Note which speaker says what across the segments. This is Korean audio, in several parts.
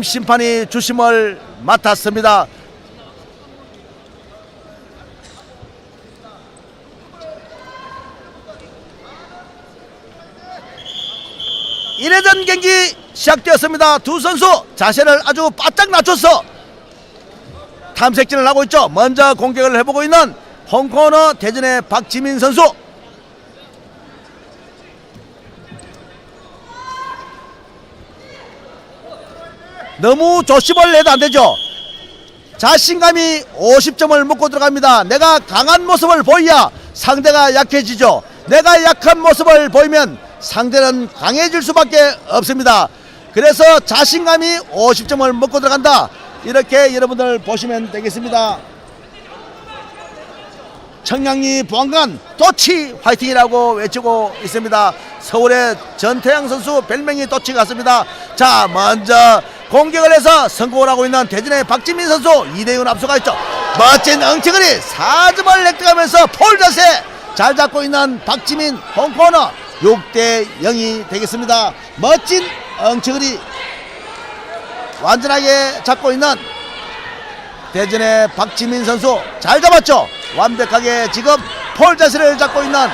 Speaker 1: 이재림 심판이 주심을 맡았습니다. 일회전 경기 시작되었습니다. 두 선수 자세를 아주 바짝 낮춰서 탐색진을 하고 있죠. 먼저 공격을 해보고 있는 홍코너 대전의 박지민 선수. 너무 조심을 해도 안 되죠. 자신감이 50점을 먹고 들어갑니다. 내가 강한 모습을 보여야 상대가 약해지죠. 내가 약한 모습을 보이면 상대는 강해질 수밖에 없습니다. 그래서 자신감이 50점을 먹고 들어간다. 이렇게 여러분들 보시면 되겠습니다. 청량리 보안관 도치 화이팅이라고 외치고 있습니다. 서울의 전태양 선수 별명이 도치 같습니다. 자 먼저 공격을 해서 성공을 하고 있는 대전의 박지민 선수 2대1 앞서가 있죠. 멋진 엉치거리 4점을 획득하면서 폴 자세 잘 잡고 있는 박지민 홈코너 6대 0이 되겠습니다. 멋진 엉치거리 완전하게 잡고 있는 대전의 박지민 선수 잘 잡았죠. 완벽하게 지금 폴 자세를 잡고 있는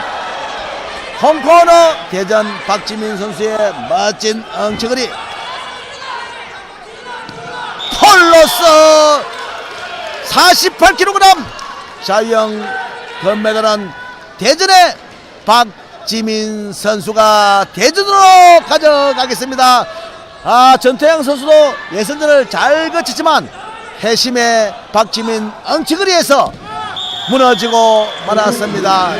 Speaker 1: 홈코너 대전 박지민 선수의 멋진 엉치거리 폴로스 48kg 자유형 금메달은 대전의 박지민 선수가 대전으로 가져가겠습니다. 아 전태양 선수도 예선전을 잘 거치지만 해심의 박지민 엉치거리에서 무너지고 말았습니다.